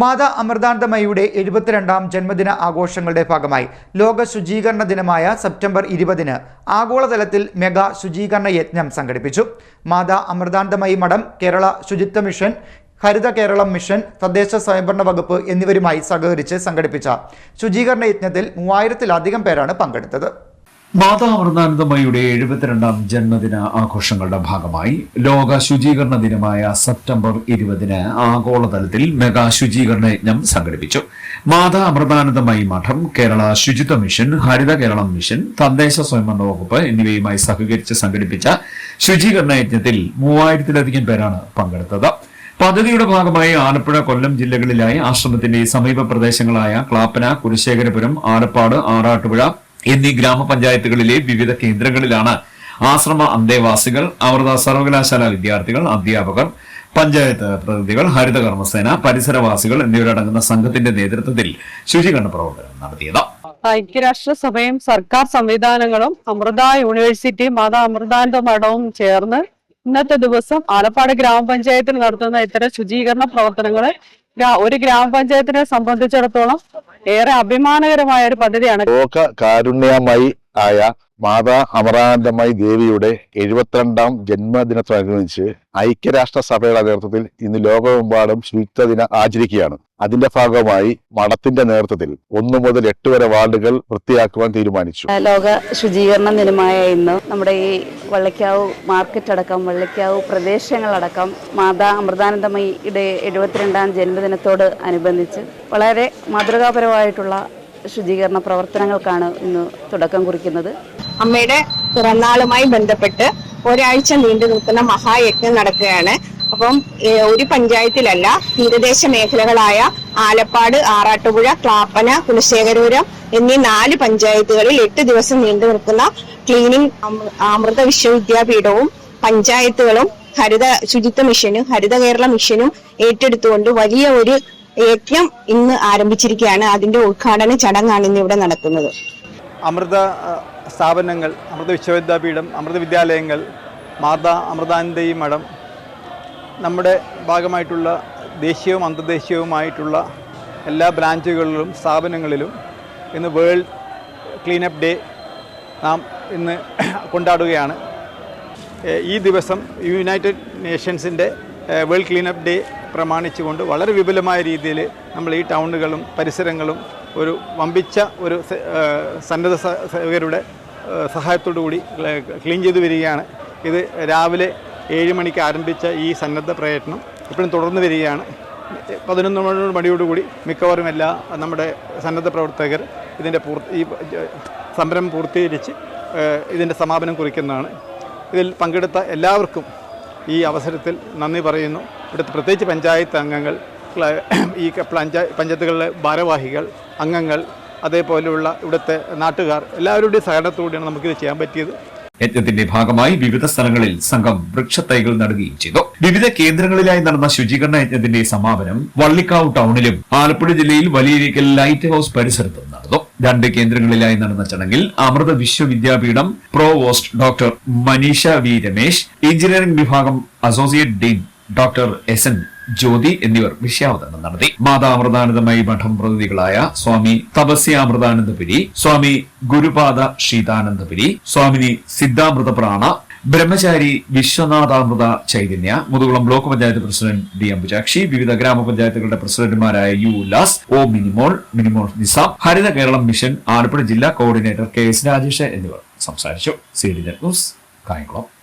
മാതാ അമൃതാനന്ദമയുടെ എഴുപത്തിരണ്ടാം ജന്മദിന ആഘോഷങ്ങളുടെ ഭാഗമായി ലോക ശുചീകരണ ദിനമായ സെപ്റ്റംബർ ഇരുപതിന് ആഗോളതലത്തിൽ മെഗാ ശുചീകരണ യജ്ഞം സംഘടിപ്പിച്ചു. മാതാ അമൃതാനന്ദമയി മഠം കേരള ശുചിത്വ മിഷൻ ഹരിത കേരളം മിഷൻ തദ്ദേശ സ്വയംഭരണ വകുപ്പ് എന്നിവരുമായി സഹകരിച്ച് സംഘടിപ്പിച്ച ശുചീകരണ യജ്ഞത്തിൽ മൂവായിരത്തിലധികം പേരാണ് പങ്കെടുത്തത്. മാതാ എഴുപത്തിരണ്ടാം ജന്മദിന ആഘോഷങ്ങളുടെ ഭാഗമായി ലോക ശുചീകരണ ദിനമായ സെപ്റ്റംബർ ഇരുപതിന് ആഗോളതലത്തിൽ മെഗാ ശുചീകരണ യജ്ഞം സംഘടിപ്പിച്ചു. മാതാ അമൃതാനന്ദമയി മഠം കേരള ശുചിത്വ മിഷൻ ഹരിത കേരളം മിഷൻ തദ്ദേശ സ്വയംഭരണ വകുപ്പ് എന്നിവയുമായി സഹകരിച്ച് സംഘടിപ്പിച്ച ശുചീകരണ യജ്ഞത്തിൽ മൂവായിരത്തിലധികം പേരാണ് പങ്കെടുത്തത്. പദ്ധതിയുടെ ഭാഗമായി ആലപ്പുഴ കൊല്ലം ജില്ലകളിലായി ആശ്രമത്തിന്റെ സമീപ പ്രദേശങ്ങളായ ക്ലാപ്പന കുരുശേഖരപുരം ആലപ്പാട് ആറാട്ടുപുഴ എന്നീ ഗ്രാമപഞ്ചായത്തുകളിലെ വിവിധ കേന്ദ്രങ്ങളിലാണ് ആശ്രമ അന്തേവാസികൾ അമൃത സർവകലാശാല വിദ്യാർത്ഥികൾ അധ്യാപകർ പഞ്ചായത്ത് പ്രതിനിധികൾ ഹരിതകർമ്മസേന പരിസരവാസികൾ എന്നിവരടങ്ങുന്ന സംഘത്തിന്റെ നേതൃത്വത്തിൽ ശുചീകരണ പ്രവർത്തനം നടത്തിയത്. ഐക്യരാഷ്ട്രസഭയും സർക്കാർ സംവിധാനങ്ങളും അമൃത യൂണിവേഴ്സിറ്റി മാതാ അമൃതാനന്ദ മഠവും ചേർന്ന് ഇന്നത്തെ ദിവസം ആലപ്പാട് ഗ്രാമപഞ്ചായത്തിൽ നടത്തുന്ന ഇത്തരം ശുചീകരണ പ്രവർത്തനങ്ങൾ ഒരു ഗ്രാമപഞ്ചായത്തിനെ സംബന്ധിച്ചിടത്തോളം ഏറെ അഭിമാനകരമായ ഒരു പദ്ധതിയാണ്. ലോക കാരുണ്യമായി ആയ മാതാ അമരാനന്ദമായി ദേവിയുടെ എഴുപത്തിരണ്ടാം ജന്മദിനത്തോടനുബന്ധിച്ച് ഐക്യരാഷ്ട്ര സഭയുടെ നേതൃത്വത്തിൽ ഇന്ന് ലോകമെമ്പാടും ശുചിത്വ ദിനം ആചരിക്കുകയാണ്. അതിന്റെ ഭാഗമായി മഠത്തിന്റെ നേതൃത്വത്തിൽ ഒന്നു മുതൽ എട്ട് വരെ വാർഡുകൾ വൃത്തിയാക്കുവാൻ തീരുമാനിച്ചു. ലോക ശുചീകരണ ദിനമായ ഇന്ന് നമ്മുടെ ഈ വള്ളിക്കാവ് മാർക്കറ്റ് അടക്കം വള്ളിക്കാവ് പ്രദേശങ്ങളടക്കം മാതാ അമൃതാനന്ദമയിയുടെ എഴുപത്തിരണ്ടാം ജന്മദിനത്തോട് അനുബന്ധിച്ച് വളരെ മാതൃകാപരമായിട്ടുള്ള ശുചീകരണ പ്രവർത്തനങ്ങൾക്കാണ് ഇന്ന് തുടക്കം കുറിക്കുന്നത്. അമ്മയുടെ പിറന്നാളുമായി ബന്ധപ്പെട്ട് ഒരാഴ്ച നീണ്ടു നിൽക്കുന്ന മഹായജ്ഞം നടക്കുകയാണ്. അപ്പം ഒരു പഞ്ചായത്തിലല്ല തീരദേശ മേഖലകളായ ആലപ്പാട് ആറാട്ടുപുഴ ക്ലാപ്പന കുലശേഖരപുരം എന്നീ നാല് പഞ്ചായത്തുകളിൽ എട്ട് ദിവസം നീണ്ടു നിൽക്കുന്ന ക്ലീനിംഗ് അമൃത വിശ്വവിദ്യാപീഠവും പഞ്ചായത്തുകളും ഹരിത ശുചിത്വ മിഷനും ഹരിത കേരള മിഷനും ഏറ്റെടുത്തുകൊണ്ട് വലിയ ഒരു യജ്ഞം ഇന്ന് ആരംഭിച്ചിരിക്കുകയാണ്. അതിന്റെ ഉദ്ഘാടന ചടങ്ങാണ് ഇന്ന് ഇവിടെ നടക്കുന്നത്. അമൃത സ്ഥാപനങ്ങൾ അമൃത വിശ്വവിദ്യാപീഠം അമൃത വിദ്യാലയങ്ങൾ മാതാ അമൃതാനന്ദയി മഠം നമ്മുടെ ഭാഗമായിട്ടുള്ള ദേശീയവും അന്തർദേശീയവുമായിട്ടുള്ള എല്ലാ ബ്രാഞ്ചുകളിലും സ്ഥാപനങ്ങളിലും ഇന്ന് വേൾഡ് ക്ലീനപ്പ് ഡേ നാം ഇന്ന് കൊണ്ടാടുകയാണ്. ഈ ദിവസം യുണൈറ്റഡ് നേഷൻസിന്റെ വേൾഡ് ക്ലീനപ്പ് ഡേ പ്രമാണിച്ചുകൊണ്ട് വളരെ വിപുലമായ രീതിയിൽ നമ്മൾ ഈ ടൗണുകളും പരിസരങ്ങളും ഒരു വമ്പിച്ച ഒരു സന്നദ്ധ സേവകരുടെ സഹായത്തോടു കൂടി ക്ലീൻ ചെയ്തു വരികയാണ്. ഇത് രാവിലെ ഏഴ് മണിക്ക് ആരംഭിച്ച ഈ സന്നദ്ധ പ്രയത്നം ഇപ്പോഴും തുടർന്ന് വരികയാണ്. പതിനൊന്ന് മണി മണിയോടുകൂടി മിക്കവാറും എല്ലാ നമ്മുടെ സന്നദ്ധ പ്രവർത്തകർ ഇതിന്റെ പൂർത്തി ഈ സംരംഭം പൂർത്തീകരിച്ച് ഇതിന്റെ സമാപനം കുറിക്കുന്നതാണ്. ഇതിൽ പങ്കെടുത്ത എല്ലാവർക്കും ഈ അവസരത്തിൽ നന്ദി പറയുന്നു. ഇവിടുത്തെ പ്രത്യേകിച്ച് പഞ്ചായത്ത് അംഗങ്ങൾ ഈ പഞ്ചായ പഞ്ചായത്തുകളിലെ ഭാരവാഹികൾ അംഗങ്ങൾ അതേപോലെയുള്ള ഇവിടുത്തെ നാട്ടുകാർ എല്ലാവരുടെയും സഹകരണത്തോടെയാണ് നമുക്കിത് ചെയ്യാൻ പറ്റിയത്. യജ്ഞത്തിന്റെ ഭാഗമായി വിവിധ സ്ഥലങ്ങളിൽ സംഘം വൃക്ഷത്തൈകൾ നടുകയും ചെയ്തു. വിവിധ കേന്ദ്രങ്ങളിലായി നടന്ന ശുചീകരണ യജ്ഞത്തിന്റെ സമാപനം വള്ളിക്കാവ് ടൗണിലും ആലപ്പുഴ ജില്ലയിൽ വലിയരിക്കൽ ലൈറ്റ് ഹൌസ് പരിസരത്തും നടന്നു. രണ്ട് കേന്ദ്രങ്ങളിലായി നടന്ന ചടങ്ങിൽ Amrita Vishwavidyapeetham provost doctor Maneesha V Ramesh engineering വിഭാഗം associate dean doctor S N Jyothi എന്നിവർ വിഷയാവതരണം നടത്തി. മാതാമൃതാനന്ദമയി മഠം പ്രതിനിധികളായ Swami Tapasyamritanandapuri Swami Gurupada Shitanandapuri Swamini Siddhamritaprana Brahmachari Vishwanathamrita Chaitanya Muthukulam block panchayat president D Ambujakshi വിവിധ ഗ്രാമപഞ്ചായത്തുകളുടെ പ്രസിഡന്റുമാരായ U Ullas O Minimol Minimol Nizam Haritha Keralam mission Alappuzha ജില്ലാ coordinator K S Rajesh എന്നിവർ സംസാരിച്ചു. C D news Kayamkulam.